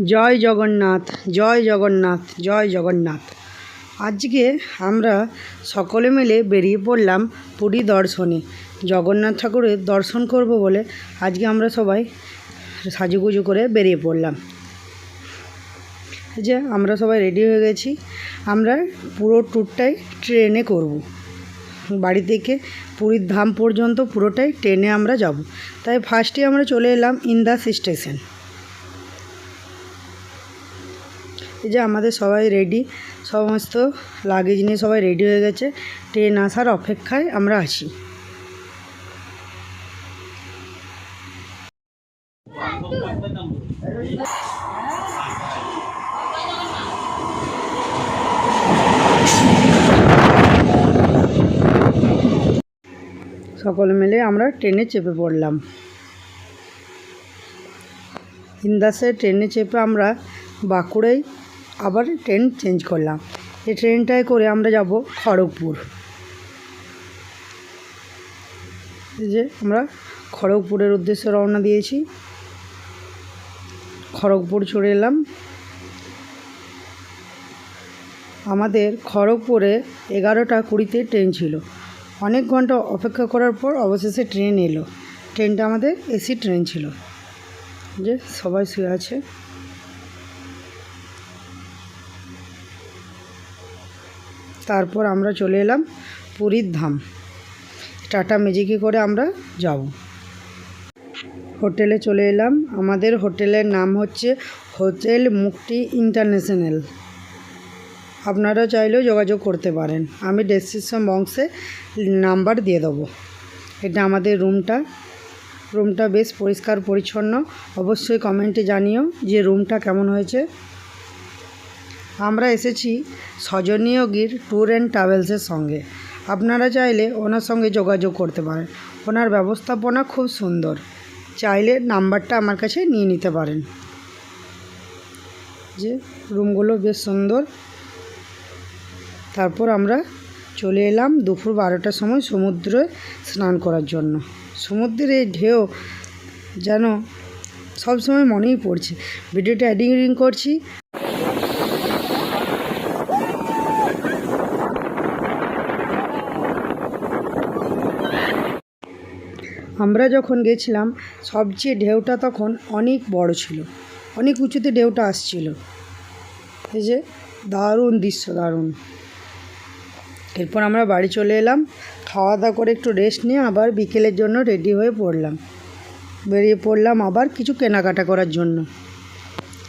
জয় জগন্নাথ জয় জগন্নাথ জয় জগন্নাথ। আজকে আমরা সকলে মিলে বেরিয়ে পড়লাম পুরী দর্শনে। জগন্নাথ ঠাকুরের দর্শন করব বলে আজকে আমরা সবাই সাজুগুজু করে বেরিয়ে পড়লাম। যে আমরা সবাই রেডি হয়ে গেছি। আমরা পুরো ট্যুরটাই ট্রেনে করব। বাড়ি থেকে পুরীর ধাম পর্যন্ত পুরোটাই ট্রেনে আমরা যাব। তাই ফার্স্টে আমরা চলে এলাম ইন্দাস স্টেশন এই যে আমাদের সবাই রেডি সমস্ত লাগেজ নিয়ে সবাই রেডি হয়ে গেছে। ট্রেন আসার অপেক্ষায় আমরা আছি। সকলে মিলে আমরা ট্রেনে চেপে পড়লাম। ইন্দাসে ট্রেনে চেপে আমরা বাঁকুড়ায় আবার ট্রেন চেঞ্জ করলাম। এই ট্রেনটায় করে আমরা যাব খড়গপুর। যে আমরা খড়গপুরের উদ্দেশ্যে রওনা দিয়েছি। খড়গপুর চলে এলাম। আমাদের খড়গপুরে এগারোটা কুড়িতে ট্রেন ছিল। অনেক ঘণ্টা অপেক্ষা করার পর অবশেষে ট্রেন এলো। ট্রেনটা আমাদের এসি ট্রেন ছিল। যে সবাই শুয়ে আছে। তারপর আমরা চলে এলাম পুরীর ধাম। টাটা ম্যাজিকে করে আমরা যাব। হোটেলে চলে এলাম। আমাদের হোটেলের নাম হচ্ছে হোটেল মুক্তি ইন্টারন্যাশনাল। আপনারা চাইলেও যোগাযোগ করতে পারেন। আমি ডেসক্রিপশন বক্সে নাম্বার দিয়ে দেবো। এটা আমাদের রুমটা। রুমটা বেশ পরিষ্কার পরিচ্ছন্ন। অবশ্যই কমেন্টে জানিও যে রুমটা কেমন হয়েছে। আমরা এসেছি সজনীয়গির ট্যুর অ্যান্ড ট্রাভেলসের সঙ্গে। আপনারা চাইলে ওনার সঙ্গে যোগাযোগ করতে পারেন। ওনার ব্যবস্থাপনা খুব সুন্দর। চাইলে নাম্বারটা আমার কাছে নিয়ে নিতে পারেন। যে রুমগুলো বেশ সুন্দর। তারপর আমরা চলে এলাম দুপুর বারোটার সময় সমুদ্রে স্নান করার জন্য। সমুদ্রের এই ঢেউ যেন সবসময় মনেই পড়ছে। ভিডিওটা এডিটিং করছি। আমরা যখন গেছিলাম, সবচেয়ে ঢেউটা তখন অনেক বড় ছিল। অনেক উঁচুতে ঢেউটা আসছিল। এই যে, দারুণ দৃশ্য, দারুণ। এরপর আমরা বাড়ি চলে এলাম। খাওয়া দাওয়া করে একটু রেস্ট নিয়ে আবার বিকেলের জন্য রেডি হয়ে পড়লাম। বেরিয়ে পড়লাম আবার কিছু কেনাকাটা করার জন্য।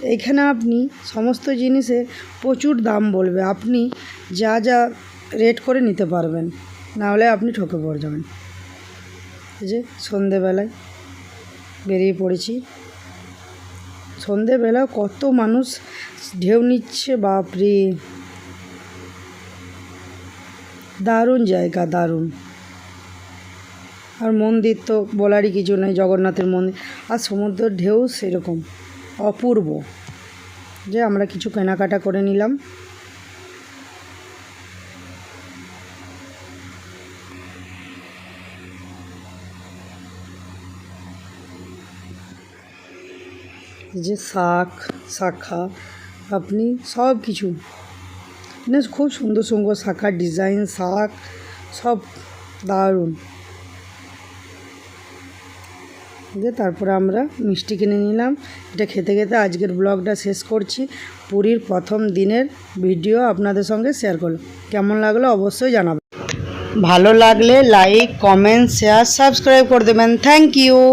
এইখানে আপনি সমস্ত জিনিসে প্রচুর দাম বলবে। আপনি যা যা রেট করে নিতে পারবেন। নাহলে আপনি ঠকে পড়ে যাবেন। যে সন্ধেবেলায় বেরিয়ে পড়েছি। সন্ধেবেলা কত মানুষ ঢেউ নিচ্ছে, বাপরে! দারুণ জায়গা, দারুণ। আর মন্দির তো বলারই কিছু নেই, জগন্নাথের মন্দির। আর সমুদ্রের ঢেউ সেরকম, অপূর্ব। যে আমরা কিছু কেনাকাটা করে নিলাম। যে শাক, শাখা, আপনি সব কিছু। মানে খুব সুন্দর সুন্দর শাখার ডিজাইন শাক, সব দারুণ। দিয়ে তারপরে আমরা মিষ্টি কিনে নিলাম। এটা খেতে খেতে আজকের ব্লগটা শেষ করছি। পুরীর প্রথম দিনের ভিডিও আপনাদের সঙ্গে শেয়ার করলাম। কেমন লাগল অবশ্যই জানাবেন। ভালো লাগলে লাইক, কমেন্ট, শেয়ার, সাবস্ক্রাইব করে দেবেন। Thank you.